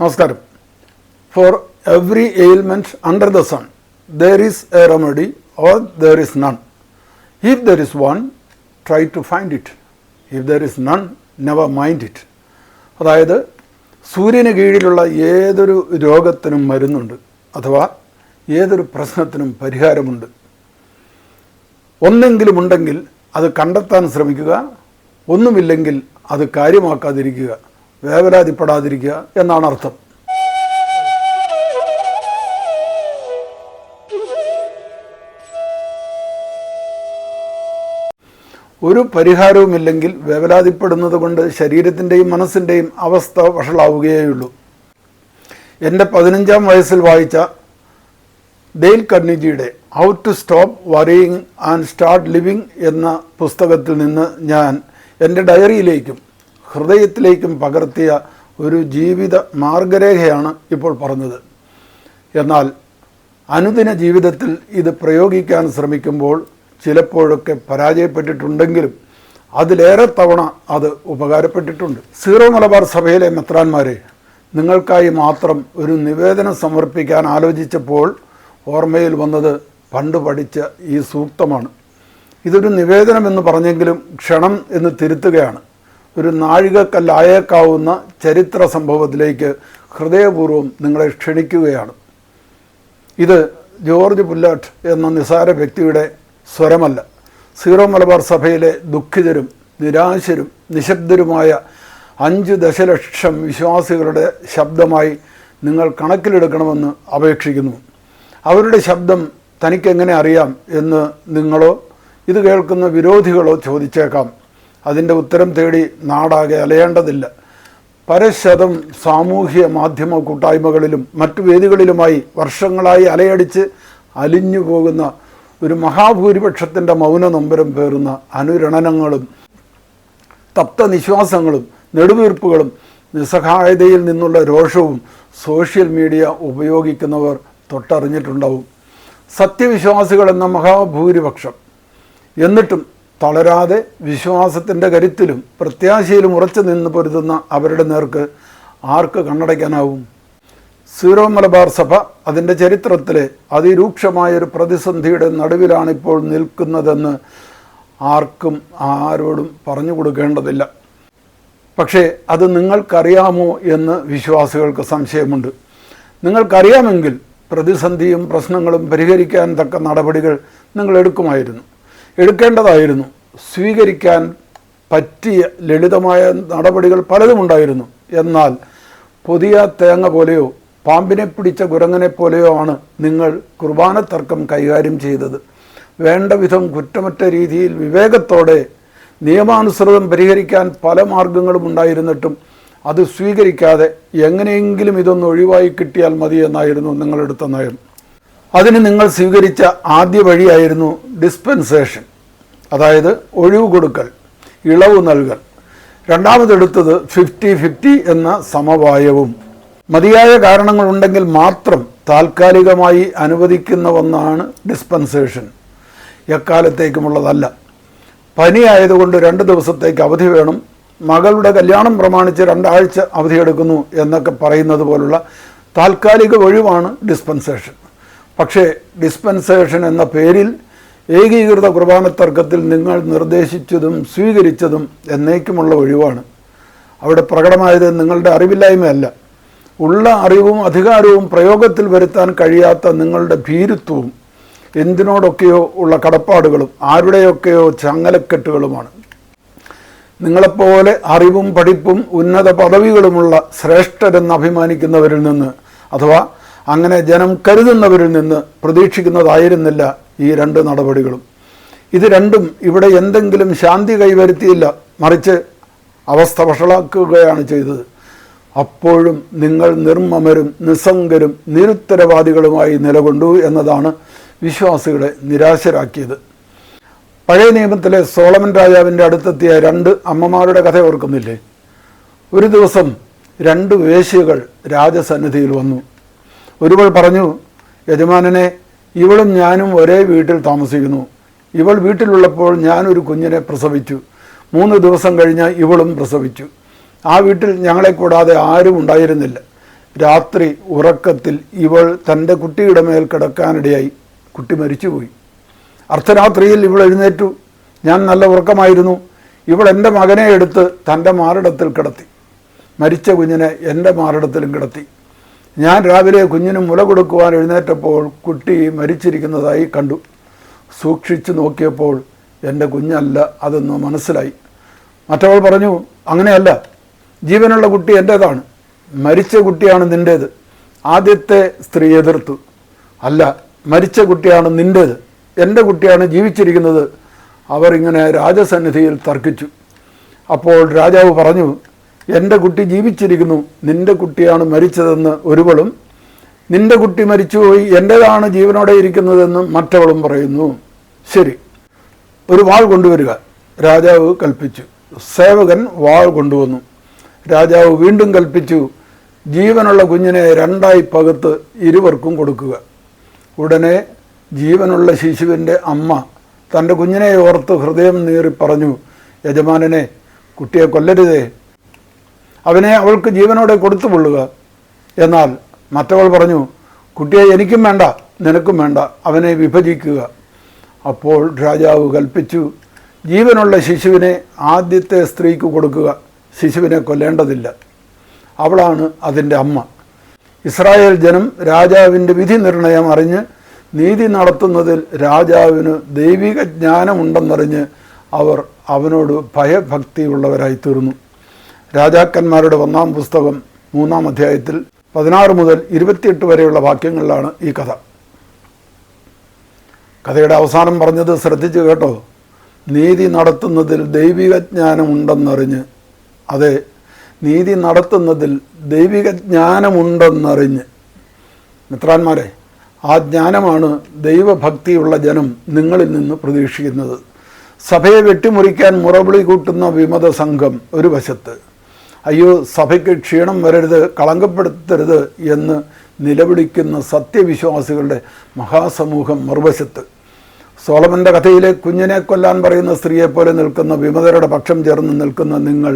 നമസ്കാരം. For every ailment under the sun there is a remedy or there is none if there is one try to find it if there is none never mind it അതായത് സൂര്യന് കീഴിലുള്ള ഏതൊരു രോഗത്തിനും മരുന്നുണ്ട് അഥവാ ഏതൊരു പ്രശ്നത്തിനും പരിഹാരമുണ്ട്. ഒന്നെങ്കിലും ഉണ്ടെങ്കിൽ അത് കണ്ടെത്താൻ ശ്രമിക്കുക ഒന്നുമില്ലെങ്കിൽ അത് കാര്യമാക്കാതിരിക്കുക. വേവലാതിപ്പെടാതിരിക്കുക എന്നാണ് അർത്ഥം. ഒരു പരിഹാരവുമില്ലെങ്കിൽ വേവലാതിപ്പെടുന്നത് കൊണ്ട് ശരീരത്തിന്റെയും മനസ്സിന്റെയും അവസ്ഥ വഷളാവുകയേയുള്ളൂ. എന്റെ പതിനഞ്ചാം വയസ്സിൽ വായിച്ച Dale കർണിജിയുടെ how to stop worrying and start living എന്ന പുസ്തകത്തിൽ നിന്ന് ഞാൻ എന്റെ ഡയറിയിലേക്കും ഹൃദയത്തിലേക്കും പകർത്തിയ ഒരു ജീവിത മാർഗരേഖയാണ് ഇപ്പോൾ പറഞ്ഞത്. എന്നാൽ അനുദിന ജീവിതത്തിൽ ഇത് പ്രയോഗിക്കാൻ ശ്രമിക്കുമ്പോൾ ചിലപ്പോഴൊക്കെ പരാജയപ്പെട്ടിട്ടുണ്ടെങ്കിലും അതിലേറെ തവണ അത് ഉപകാരപ്പെട്ടിട്ടുണ്ട്. സീറോ മലബാർ സഭയിലെ മെത്രാന്മാരെ നിങ്ങൾക്കായി മാത്രം ഒരു നിവേദനം സമർപ്പിക്കാൻ ആലോചിച്ചപ്പോൾ ഓർമ്മയിൽ വന്നത് പണ്ട് പഠിച്ച ഈ സൂക്തമാണ്. ഇതൊരു നിവേദനം എന്ന് പറഞ്ഞെങ്കിലും ക്ഷണം എന്ന് തിരുത്തുകയാണ്. ഒരു നാഴികക്കല്ലായേക്കാവുന്ന ചരിത്ര സംഭവത്തിലേക്ക് ഹൃദയപൂർവം നിങ്ങളെ ക്ഷണിക്കുകയാണ്. ഇത് ജോർജ് പുല്ലാട്ട് എന്ന നിസാര വ്യക്തിയുടെ സ്വരമല്ല. സീറോ മലബാർ സഭയിലെ ദുഃഖിതരും നിരാശരും നിശബ്ദരുമായ അഞ്ച് ദശലക്ഷം വിശ്വാസികളുടെ ശബ്ദമായി നിങ്ങൾ കണക്കിലെടുക്കണമെന്ന് അപേക്ഷിക്കുന്നു. അവരുടെ ശബ്ദം തനിക്കെങ്ങനെ അറിയാം എന്ന് നിങ്ങളോ ഇത് കേൾക്കുന്ന വിരോധികളോ ചോദിച്ചേക്കാം. അതിന്റെ ഉത്തരം തേടി നാടാകെ അലയേണ്ടതില്ല. പരശതം സാമൂഹ്യ മാധ്യമ കൂട്ടായ്മകളിലും മറ്റു വേദികളിലുമായി വർഷങ്ങളായി അലയടിച്ച് അലിഞ്ഞു പോകുന്ന ഒരു മഹാഭൂരിപക്ഷത്തിന്റെ മൗന നൊമ്പരം പേറുന്ന അനുരണനങ്ങളും തപ്ത നിശ്വാസങ്ങളും നെടുവീർപ്പുകളും നിസ്സഹായതയിൽ നിന്നുള്ള രോഷവും സോഷ്യൽ മീഡിയ ഉപയോഗിക്കുന്നവർ തൊട്ടറിഞ്ഞിട്ടുണ്ടാവും. സത്യവിശ്വാസികൾ എന്ന മഹാഭൂരിപക്ഷം. എന്നിട്ടും തളരാതെ വിശ്വാസത്തിന്റെ കരുത്തിലും പ്രത്യാശയിലും ഉറച്ചു നിന്ന് പൊരുതുന്ന അവരുടെ നേർക്ക് ആർക്ക് കണ്ണടയ്ക്കാനാവും? സീറോ മലബാർ സഭ അതിന്റെ ചരിത്രത്തിലെ അതിരൂക്ഷമായൊരു പ്രതിസന്ധിയുടെ നടുവിലാണിപ്പോൾ നിൽക്കുന്നതെന്ന് ആർക്കും ആരോടും പറഞ്ഞു കൊടുക്കേണ്ടതില്ല. പക്ഷേ അത് നിങ്ങൾക്കറിയാമോ എന്ന് വിശ്വാസികൾക്ക് സംശയമുണ്ട്. നിങ്ങൾക്കറിയാമെങ്കിൽ പ്രതിസന്ധിയും പ്രശ്നങ്ങളും പരിഹരിക്കാൻ തക്ക നടപടികൾ നിങ്ങൾ എടുക്കുമായിരുന്നു. എടുക്കേണ്ടതായിരുന്നു. സ്വീകരിക്കാൻ പറ്റിയ ലളിതമായ നടപടികൾ പലതുമുണ്ടായിരുന്നു എന്നാൽ പുതിയ തേങ്ങ പോലെയോ പാമ്പിനെ പിടിച്ച കുരങ്ങനെ പോലെയോ ആണ് നിങ്ങൾ കുർബാന തർക്കം കൈകാര്യം ചെയ്തത്. വേണ്ട വിധം കുറ്റമറ്റ രീതിയിൽ വിവേകത്തോടെ നിയമാനുസൃതം പരിഹരിക്കാൻ പല മാർഗങ്ങളും ഉണ്ടായിരുന്നിട്ടും അത് സ്വീകരിക്കാതെ എങ്ങനെയെങ്കിലും ഇതൊന്ന് ഒഴിവായി കിട്ടിയാൽ മതി എന്നായിരുന്നു നിങ്ങളെടുത്ത നയം. അതിന് നിങ്ങൾ സ്വീകരിച്ച ആദ്യ വഴിയായിരുന്നു ഡിസ്പെൻസേഷൻ അതായത് ഒഴിവ് കൊടുക്കൽ ഇളവ് നൽകൽ. രണ്ടാമതെടുത്തത് ഫിഫ്റ്റി ഫിഫ്റ്റി എന്ന സമവായവും. മതിയായ കാരണങ്ങളുണ്ടെങ്കിൽ മാത്രം താൽക്കാലികമായി അനുവദിക്കുന്ന ഒന്നാണ് ഡിസ്പെൻസേഷൻ എക്കാലത്തേക്കുമുള്ളതല്ല. പനി ആയതുകൊണ്ട് രണ്ട് ദിവസത്തേക്ക് അവധി വേണം. മകളുടെ കല്യാണം പ്രമാണിച്ച് രണ്ടാഴ്ച അവധിയെടുക്കുന്നു എന്നൊക്കെ പറയുന്നത് പോലുള്ള താൽക്കാലിക ഒഴിവാണ് ഡിസ്പെൻസേഷൻ പക്ഷേ ഡിസ്പെൻസേഷൻ എന്ന പേരിൽ ഏകീകൃത കുർബാന തർക്കത്തിൽ നിങ്ങൾ നിർദ്ദേശിച്ചതും സ്വീകരിച്ചതും എന്നേക്കുമുള്ള ഒഴിവാണ്. അവിടെ പ്രകടമായത് നിങ്ങളുടെ അറിവില്ലായ്മയല്ല. ഉള്ള അറിവും അധികാരവും പ്രയോഗത്തിൽ വരുത്താൻ കഴിയാത്ത നിങ്ങളുടെ ഭീരുത്വവും എന്തിനോടൊക്കെയോ ഉള്ള കടപ്പാടുകളും ആരുടെയൊക്കെയോ ചങ്ങലക്കെട്ടുകളുമാണ്. നിങ്ങളെപ്പോലെ അറിവും പഠിപ്പും ഉന്നത പദവികളുമുള്ള ശ്രേഷ്ഠരെന്ന് അഭിമാനിക്കുന്നവരിൽ നിന്ന് അഥവാ അങ്ങനെ ജനം കരുതുന്നവരിൽ നിന്ന് പ്രതീക്ഷിക്കുന്നതായിരുന്നില്ല ഈ രണ്ട് നടപടികളും. ഇത് രണ്ടും ഇവിടെ എന്തെങ്കിലും ശാന്തി കൈവരുത്തിയില്ല മറിച്ച് അവസ്ഥ വഷളാക്കുകയാണ് ചെയ്തത്. അപ്പോഴും നിങ്ങൾ നിർമ്മമരും നിസ്സംഗരും നിരുത്തരവാദികളുമായി നിലകൊണ്ടു എന്നതാണ് വിശ്വാസികളെ നിരാശരാക്കിയത്. പഴയ നിയമത്തിലെ സോളമൻ രാജാവിന്റെ അടുത്തെത്തിയ രണ്ട് അമ്മമാരുടെ കഥ ഓർക്കുന്നില്ലേ? ഒരു ദിവസം രണ്ട് വേശ്യകൾ രാജസന്നിധിയിൽ വന്നു. ഒരുവൾ പറഞ്ഞു യജമാനനെ ഇവളും ഞാനും ഒരേ വീട്ടിൽ താമസിക്കുന്നു. ഇവൾ വീട്ടിലുള്ളപ്പോൾ ഞാനൊരു കുഞ്ഞിനെ പ്രസവിച്ചു. മൂന്ന് ദിവസം കഴിഞ്ഞ് ഇവളും പ്രസവിച്ചു. ആ വീട്ടിൽ ഞങ്ങളെ കൂടാതെ ആരും ഉണ്ടായിരുന്നില്ല. രാത്രി ഉറക്കത്തിൽ ഇവൾ തന്റെ കുട്ടിയുടെ മേൽ കിടക്കാനിടയായി. കുട്ടി മരിച്ചുപോയി. അർദ്ധരാത്രിയിൽ ഇവൾ എഴുന്നേറ്റു. ഞാൻ നല്ല ഉറക്കമായിരുന്നു. ഇവൾ എന്റെ മകനെ എടുത്ത് തന്റെ മാറിടത്തിൽ കിടത്തി. മരിച്ച കുഞ്ഞിനെ എന്റെ മാറിടത്തിലും കിടത്തി. ഞാൻ രാവിലെ കുഞ്ഞിന് മുല കൊടുക്കുവാൻ എഴുന്നേറ്റപ്പോൾ കുട്ടി മരിച്ചിരിക്കുന്നതായി കണ്ടു. സൂക്ഷിച്ചു നോക്കിയപ്പോൾ എന്റെ കുഞ്ഞല്ല അതെന്ന് മനസ്സിലായി. മറ്റവൾ പറഞ്ഞു അങ്ങനെയല്ല ജീവനുള്ള കുട്ടി എന്റേതാണ്. മരിച്ച കുട്ടിയാണ് നിന്റേത്. ആദ്യത്തെ സ്ത്രീ എതിർത്തു. അല്ല മരിച്ച കുട്ടിയാണ് നിന്റേത്. എന്റെ കുട്ടിയാണ് ജീവിച്ചിരിക്കുന്നത്. അവർ ഇങ്ങനെ രാജസന്നിധിയിൽ തർക്കിച്ചു. അപ്പോൾ രാജാവ് പറഞ്ഞു എന്റെ കുട്ടി ജീവിച്ചിരിക്കുന്നു. നിന്റെ കുട്ടിയാണ് മരിച്ചതെന്ന് ഒരുവളും നിന്റെ കുട്ടി മരിച്ചുപോയി എന്റേതാണ് ജീവനോടെ ഇരിക്കുന്നതെന്ന് മറ്റവളും പറയുന്നു. ശരി. ഒരു വാൾ കൊണ്ടുവരിക. രാജാവ് കൽപ്പിച്ചു. സേവകൻ വാൾ കൊണ്ടുവന്നു. രാജാവ് വീണ്ടും കൽപ്പിച്ചു. ജീവനുള്ള കുഞ്ഞിനെ രണ്ടായി പകുത്ത് ഇരുവർക്കും കൊടുക്കുക. ഉടനെ ജീവനുള്ള ശിശുവിന്റെ അമ്മ തന്റെ കുഞ്ഞിനെ ഓർത്ത് ഹൃദയം നീറി പറഞ്ഞു യജമാനനെ കുട്ടിയെ കൊല്ലരുതേ. അവനെ അവൾക്ക് ജീവനോടെ കൊടുത്തു കൊള്ളുക. എന്നാൽ മറ്റവൾ പറഞ്ഞു കുട്ടിയെ എനിക്കും വേണ്ട നിനക്കും വേണ്ട അവനെ വിഭജിക്കുക. അപ്പോൾ രാജാവ് കൽപ്പിച്ചു ജീവനുള്ള ശിശുവിനെ ആദ്യത്തെ സ്ത്രീക്ക് കൊടുക്കുക ശിശുവിനെ കൊല്ലേണ്ടതില്ല. അവളാണ് അതിന്റെ അമ്മ. ഇസ്രായേൽ ജനം രാജാവിന്റെ വിധി നിർണയം അറിഞ്ഞ് നീതി നടത്തുന്നതിൽ രാജാവിന് ദൈവിക ജ്ഞാനമുണ്ടെന്നറിഞ്ഞ് അവർ അവനോട് ഭയഭക്തിയുള്ളവരായി തീർന്നു രാജാക്കന്മാരുടെ ഒന്നാം പുസ്തകം മൂന്നാം അധ്യായത്തിൽ പതിനാറ് മുതൽ ഇരുപത്തിയെട്ട് വരെയുള്ള വാക്യങ്ങളിലാണ് ഈ കഥ. കഥയുടെ അവസാനം പറഞ്ഞത് ശ്രദ്ധിച്ചു കേട്ടോ. നീതി നടത്തുന്നതിൽ ദൈവിക ജ്ഞാനമുണ്ടെന്നറിഞ്ഞ്. അതെ നീതി നടത്തുന്നതിൽ ദൈവിക ജ്ഞാനമുണ്ടെന്നറിഞ്ഞ്. മിത്രാന്മാരെ ആ ജ്ഞാനമാണ് ദൈവഭക്തിയുള്ള ജനം നിങ്ങളിൽ നിന്ന് പ്രതീക്ഷിക്കുന്നത്. സഭയെ വെട്ടിമുറിക്കാൻ മുറവിളി കൂട്ടുന്ന വിമത സംഘം ഒരു വശത്ത്. അയ്യോ സഭയ്ക്ക് ക്ഷീണം വരരുത് കളങ്കപ്പെടുത്തരുത് എന്ന് നിലവിളിക്കുന്ന സത്യവിശ്വാസികളുടെ മഹാസമൂഹം മറുവശത്ത്. സോളമന്റെ കഥയിലെ കുഞ്ഞിനെ കൊല്ലാൻ പറയുന്ന സ്ത്രീയെപ്പോലെ നിൽക്കുന്ന വിമതരുടെ പക്ഷം ചേർന്ന് നിൽക്കുന്ന നിങ്ങൾ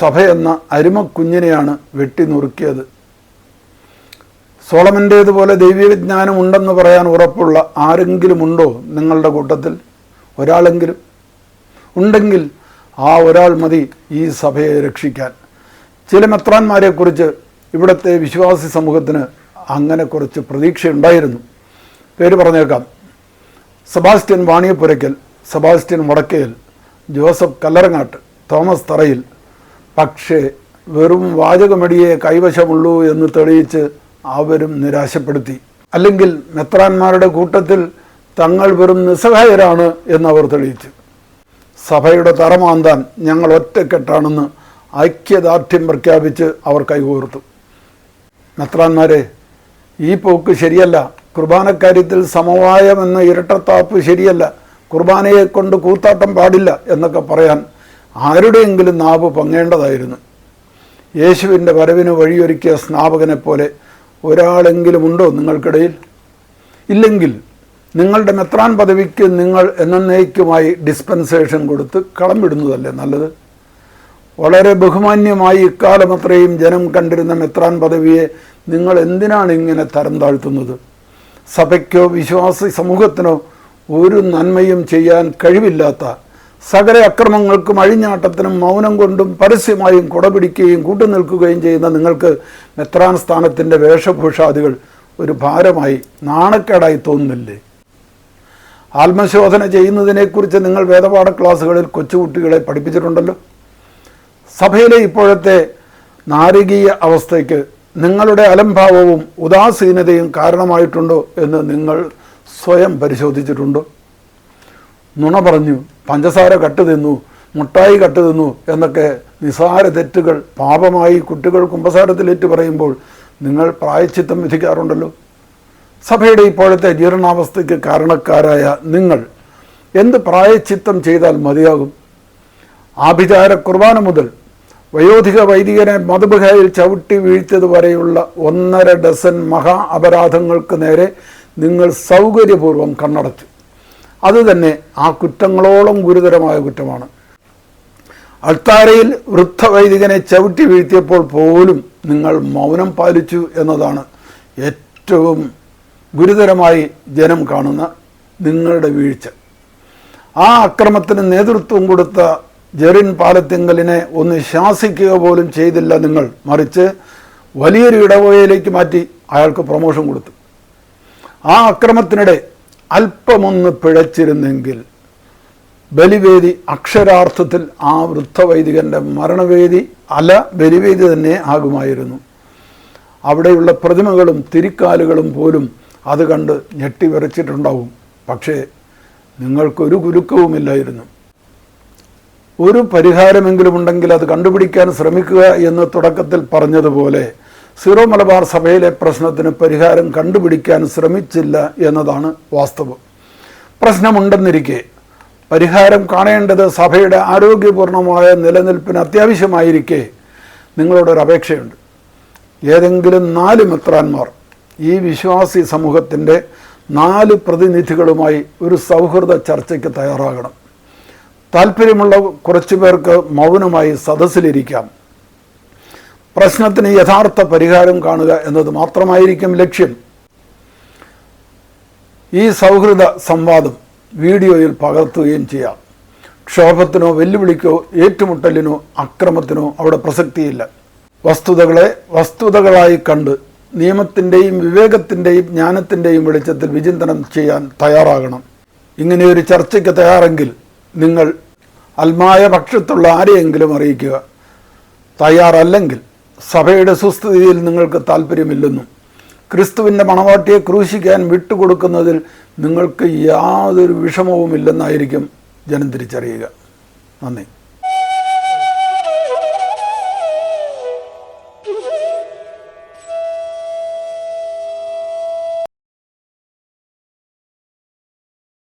സഭയെന്ന അരുമ കുഞ്ഞിനെയാണ് വെട്ടി നുറുക്കിയത്. സോളമന്റേതുപോലെ ദൈവിക ഉണ്ടെന്ന് പറയാൻ ഉറപ്പുള്ള ആരെങ്കിലും ഉണ്ടോ നിങ്ങളുടെ കൂട്ടത്തിൽ? ഒരാളെങ്കിലും? ഉണ്ടെങ്കിൽ ആ ഒരാൾ മതി ഈ സഭയെ രക്ഷിക്കാൻ. ചില മെത്രാന്മാരെക്കുറിച്ച് ഇവിടുത്തെ വിശ്വാസി സമൂഹത്തിന് അങ്ങനെ കുറച്ച് പ്രതീക്ഷയുണ്ടായിരുന്നു. പേര് പറഞ്ഞേക്കാം. Sebastian Vaniyapurackal Sebastian Vadakkel Joseph Kallarangatt Thomas Tharayil. പക്ഷേ വെറും വാചകമടിയെ കൈവശമുള്ളൂ എന്ന് തെളിയിച്ച് അവരും നിരാശപ്പെടുത്തി. അല്ലെങ്കിൽ മെത്രാന്മാരുടെ കൂട്ടത്തിൽ തങ്ങൾ വെറും നിസ്സഹായരാണ് എന്നവർ തെളിയിച്ചു. സഭയുടെ തറമാന്താൻ ഞങ്ങൾ ഒറ്റക്കെട്ടാണെന്ന് ഐക്യദാർഢ്യം പ്രഖ്യാപിച്ച് അവർ കൈകോർത്തു. നത്രാന്മാരെ ഈ പോക്ക് ശരിയല്ല. കുർബാനക്കാര്യത്തിൽ സമവായം എന്ന ഇരട്ടത്താപ്പ് ശരിയല്ല. കുർബാനയെ കൊണ്ട് കൂത്താട്ടം പാടില്ല എന്നൊക്കെ പറയാൻ ആരുടെയെങ്കിലും നാവ് പങ്ങേണ്ടതായിരുന്നു. യേശുവിന്റെ വരവിന് വഴിയൊരുക്കിയ സ്നാപകനെ പോലെ ഒരാളെങ്കിലും ഉണ്ടോ നിങ്ങൾക്കിടയിൽ? ഇല്ലെങ്കിൽ നിങ്ങളുടെ മെത്രാൻ പദവിക്ക് നിങ്ങൾ എന്നേക്കുമായി ഡിസ്പെൻസേഷൻ കൊടുത്ത് കളം വിടുന്നതല്ലേ നല്ലത്? വളരെ ബഹുമാന്യമായി ഇക്കാലം അത്രയും ജനം കണ്ടിരുന്ന മെത്രാൻ പദവിയെ നിങ്ങൾ എന്തിനാണ് ഇങ്ങനെ തരം താഴ്ത്തുന്നത്? സഭയ്ക്കോ വിശ്വാസി സമൂഹത്തിനോ ഒരു നന്മയും ചെയ്യാൻ കഴിവില്ലാത്ത സകല അക്രമങ്ങൾക്കും അഴിഞ്ഞാട്ടത്തിനും മൗനം കൊണ്ടും പരസ്യമായും കുടപിടിക്കുകയും കൂട്ടുനിൽക്കുകയും ചെയ്യുന്ന നിങ്ങൾക്ക് മെത്രാൻ സ്ഥാനത്തിന്റെ വേഷഭൂഷാദികൾ ഒരു ഭാരമായി നാണക്കേടായി തോന്നുന്നില്ലേ? ആത്മശോധന ചെയ്യുന്നതിനെക്കുറിച്ച് നിങ്ങൾ വേദപാഠ ക്ലാസ്സുകളിൽ കൊച്ചുകുട്ടികളെ പഠിപ്പിച്ചിട്ടുണ്ടല്ലോ. സഭയിലെ ഇപ്പോഴത്തെ നാരകീയ അവസ്ഥയ്ക്ക് നിങ്ങളുടെ അലംഭാവവും ഉദാസീനതയും കാരണമായിട്ടുണ്ടോ എന്ന് നിങ്ങൾ സ്വയം പരിശോധിച്ചിട്ടുണ്ടോ? നുണ പറഞ്ഞു പഞ്ചസാര കട്ട് തിന്നു മുട്ടായി കട്ട് തിന്നു എന്നൊക്കെ നിസാര തെറ്റുകൾ പാപമായി കുട്ടികൾ കുമ്പസാരത്തിലേറ്റ് പറയുമ്പോൾ നിങ്ങൾ പ്രായച്ചിത്തം വിധിക്കാറുണ്ടല്ലോ. സഭയുടെ ഇപ്പോഴത്തെ ജീർണാവസ്ഥയ്ക്ക് കാരണക്കാരായ നിങ്ങൾ എന്ത് പ്രായച്ചിത്തം ചെയ്താൽ മതിയാകും? ആഭിചാര കുർബാന മുതൽ വയോധിക വൈദികനെ മധുബഹയിൽ ചവിട്ടി വീഴ്ത്തതുവരെയുള്ള ഒന്നര ഡസൻ മഹാ അപരാധങ്ങൾക്ക് നേരെ നിങ്ങൾ സൗകര്യപൂർവം കണ്ണടച്ചു. അതുതന്നെ ആ കുറ്റങ്ങളോളം ഗുരുതരമായ കുറ്റമാണ്. അൾത്താരയിൽ വൃദ്ധ വൈദികനെ ചവിട്ടി വീഴ്ത്തിയപ്പോൾ പോലും നിങ്ങൾ മൗനം പാലിച്ചു എന്നതാണ് ഏറ്റവും ഗുരുതരമായി ജനം കാണുന്ന നിങ്ങളുടെ വീഴ്ച. ആ അക്രമത്തിന് നേതൃത്വം കൊടുത്ത ജെറിൻ പാലത്തിങ്കലിനെ ഒന്ന് ശാസിക്കുക പോലും ചെയ്തില്ല നിങ്ങൾ. മറിച്ച് വലിയൊരു ഇടവകയിലേക്ക് മാറ്റി അയാൾക്ക് പ്രൊമോഷൻ കൊടുത്തു. ആ അക്രമത്തിനിടെ അല്പമൊന്ന് പിഴച്ചിരുന്നെങ്കിൽ ബലിവേദി അക്ഷരാർത്ഥത്തിൽ ആ വൃദ്ധവൈദികന്റെ മരണവേദി അല ബലിവേദി തന്നെ ആകുമായിരുന്നു. അവിടെയുള്ള പ്രതിമകളും തിരിക്കാലുകളും പോലും അത് കണ്ട് ഞെട്ടി വിറച്ചിട്ടുണ്ടാവും. പക്ഷേ നിങ്ങൾക്കൊരു കുലുക്കവുമില്ലായിരുന്നു ഒരു പരിഹാരമെങ്കിലും ഉണ്ടെങ്കിൽ അത് കണ്ടുപിടിക്കാൻ ശ്രമിക്കുക എന്ന് തുടക്കത്തിൽ പറഞ്ഞതുപോലെ സിറോ മലബാർ സഭയിലെ പ്രശ്നത്തിന് പരിഹാരം കണ്ടുപിടിക്കാൻ ശ്രമിച്ചില്ല എന്നതാണ് വാസ്തവം. പ്രശ്നമുണ്ടെന്നിരിക്കെ പരിഹാരം കാണേണ്ടത് സഭയുടെ ആരോഗ്യപൂർണമായ നിലനിൽപ്പിന് അത്യാവശ്യമായിരിക്കെ നിങ്ങളോടൊരു അപേക്ഷയുണ്ട്. ഏതെങ്കിലും നാല് മെത്രാന്മാർ ഈ വിശ്വാസി സമൂഹത്തിന്റെ നാല് പ്രതിനിധികളുമായി ഒരു സൗഹൃദ ചർച്ചയ്ക്ക് തയ്യാറാകണം. താല്പര്യമുള്ള കുറച്ചു പേർക്ക് മൗനമായി സദസ്സിലിരിക്കാം. പ്രശ്നത്തിന് യഥാർത്ഥ പരിഹാരം കാണുക എന്നത് മാത്രമായിരിക്കും ലക്ഷ്യം. ഈ സൗഹൃദ സംവാദം വീഡിയോയിൽ പകർത്തുകയും ചെയ്യാം. ക്ഷോഭത്തിനോ വെല്ലുവിളിക്കോ ഏറ്റുമുട്ടലിനോ അക്രമത്തിനോ അവിടെ പ്രസക്തിയില്ല. വസ്തുതകളെ വസ്തുതകളായി കണ്ട് നിയമത്തിന്റെയും വിവേകത്തിന്റെയും ജ്ഞാനത്തിന്റെയും വെളിച്ചത്തിൽ വിചിന്തനം ചെയ്യാൻ തയ്യാറാകണം. ഇങ്ങനെയൊരു ചർച്ചയ്ക്ക് തയ്യാറെങ്കിൽ നിങ്ങൾ അൽമായ പക്ഷത്തുള്ള ആരെയെങ്കിലും അറിയിക്കുക. തയ്യാറല്ലെങ്കിൽ സഭയുടെ സുസ്ഥിതിയിൽ നിങ്ങൾക്ക് താല്പര്യമില്ലെന്നും ക്രിസ്തുവിന്റെ മണവാട്ടിയെ ക്രൂശിക്കാൻ വിട്ടുകൊടുക്കുന്നതിൽ നിങ്ങൾക്ക് യാതൊരു വിഷമവുമില്ലെന്നായിരിക്കും ജനം തിരിച്ചറിയുക. നന്ദി.